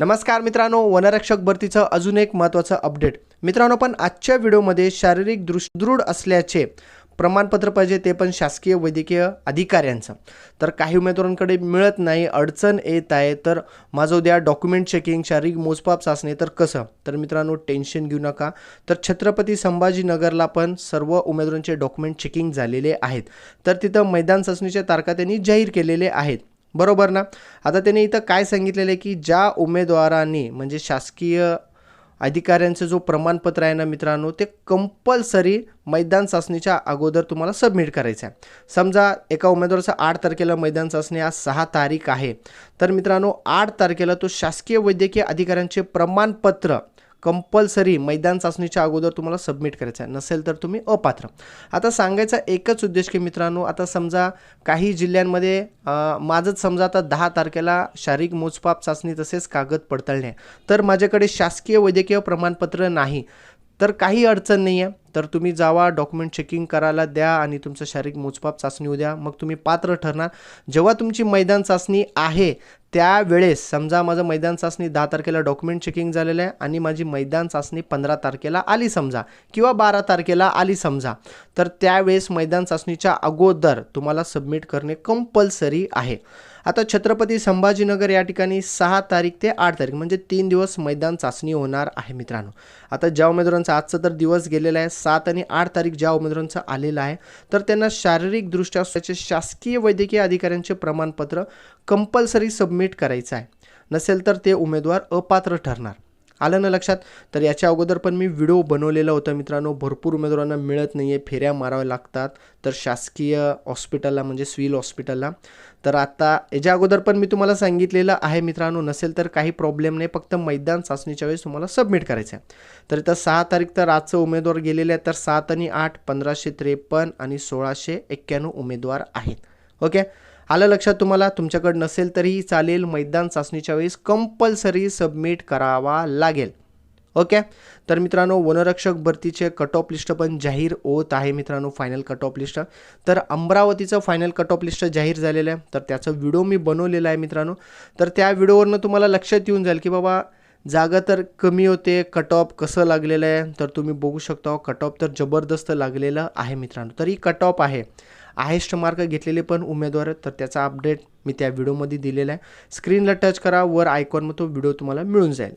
नमस्कार मित्रांनो वनरक्षक भरतीचं अजून एक महत्त्वाचं अपडेट. मित्रांनो पण आजच्या व्हिडिओमध्ये शारीरिक दृष्टदृढ असल्याचे प्रमाणपत्र पाहिजे ते पण शासकीय वैद्यकीय अधिकाऱ्यांचं. तर काही उमेदवारांकडे मिळत नाही अडचण येत आहे तर माझं उद्या डॉक्युमेंट चेकिंग शारीरिक मोजपाप चाचणी तर कसं? तर मित्रांनो टेन्शन घेऊ नका. तर छत्रपती संभाजीनगरला पण सर्व उमेदवारांचे डॉक्युमेंट चेकिंग झालेले आहेत. तर तिथं मैदान चाचणीच्या तारखा त्यांनी जाहीर केलेले आहेत. बरोबर ना? आता त्यांनी इथं काय सांगितलेलं आहे की ज्या उमेदवारांनी म्हणजे शासकीय अधिकाऱ्यांचं जो प्रमाणपत्र आहे ना मित्रांनो ते कंपल्सरी मैदान चाचणीच्या अगोदर तुम्हाला सबमिट करायचं आहे. समजा एका उमेदवाराचं आठ तारखेला मैदान चाचणी आज सहा तारीख आहे. तर मित्रांनो आठ तारखेला तो शासकीय वैद्यकीय अधिकाऱ्यांचे प्रमाणपत्र कंपल्सरी मैदान चाचणीच्या अगोदर तुम्हाला सबमिट करायचं आहे. नसेल तर तुम्ही अपात्र. आता सांगायचा एकच उद्देश की मित्रांनो आता समजा काही जिल्ह्यांमध्ये माझंच समजा आता दहा तारखेला शारीरिक मोजपाप चाचणी तसेच कागद पडताळणे आहे. तर माझ्याकडे शासकीय वैद्यकीय प्रमाणपत्र नाही. तर काही अडचण नाही आहे तर तुम्ही जावा डॉक्युमेंट चेकिंग करायला द्या आणि तुमचं शारीरिक मोजमाप चाचणी उद्या मग तुम्ही पात्र ठरणार. जेव्हा तुमची मैदान चाचणी आहे त्यावेळेस समजा माझं मैदान चाचणी दहा तारखेला डॉक्युमेंट चेकिंग झालेलं आहे आणि माझी मैदान चाचणी पंधरा तारखेला आली समजा किंवा बारा तारखेला आली समजा तर त्यावेळेस मैदान चाचणीच्या अगोदर तुम्हाला सबमिट करणे कंपल्सरी आहे. आता छत्रपती संभाजीनगर या ठिकाणी सहा तारीख ते आठ तारीख म्हणजे तीन दिवस मैदान चाचणी होणार आहे मित्रांनो. आता ज्या उमेदवारांचा आजचा तर दिवस गेलेला आहे सात आणि आठ तारीख ज्या उमेदवारांचा आलेला आहे तर त्यांना शारीरिकदृष्ट्या त्याचे शासकीय वैद्यकीय अधिकाऱ्यांचे प्रमाणपत्र कंपल्सरी सबमिट करायचं आहे. नसेल तर ते उमेदवार अपात्र ठरणार. आलं ना लक्षात? तर याच्या अगोदर पण मी व्हिडिओ बनवलेला होता मित्रांनो. भरपूर उमेदवारांना मिळत नाही आहे फेऱ्या माराव्या लागतात. तर शासकीय हॉस्पिटलला म्हणजे सिव्हिल हॉस्पिटलला. तर आता याच्या अगोदर पण मी तुम्हाला सांगितलेलं आहे मित्रांनो. नसेल तर काही प्रॉब्लेम नाही. फक्त मैदान चाचणीच्या वेळेस तुम्हाला सबमिट करायचं आहे तर इथं सहा तारीख तर आजचं उमेदवार गेलेले आहेत. तर सात आणि आठ पंधराशे त्रेपन्न आणि सोळाशे एक्क्याण्णव उमेदवार आहेत. ओके? आलं लक्षात तुम्हाला? तुमच्याकडे नसेल तरीही चालेल. मैदान चाचणीच्या वेळेस कंपल्सरी सबमिट करावा लागेल. ओके? तर मित्रांनो वनरक्षक भरतीचे कट ऑफ लिस्ट पण जाहीर होत आहे मित्रांनो फायनल कट ऑफ लिस्ट तर अमरावतीचं फायनल कट ऑफ लिस्ट जाहीर झालेलं आहे. तर त्याचा व्हिडिओ मी बनवलेला आहे मित्रांनो. तर त्या व्हिडिओवरनं तुम्हाला लक्षात येऊन जाईल की बाबा जागा तर कमी होते कट ऑफ कसं लागलेलं आहे तर तुम्ही बघू शकता कट ऑफ तर जबरदस्त लागलेलं आहे मित्रांनो. तर ही कट ऑफ आहे. हायेस्ट मार्क घेतलेले पण उमेदवार आहेत तर त्याचा अपडेट मी त्या व्हिडिओमध्ये दिलेला आहे. स्क्रीनला टच करा वर आयकॉन मग तो व्हिडिओ तुम्हाला मिळून जाईल.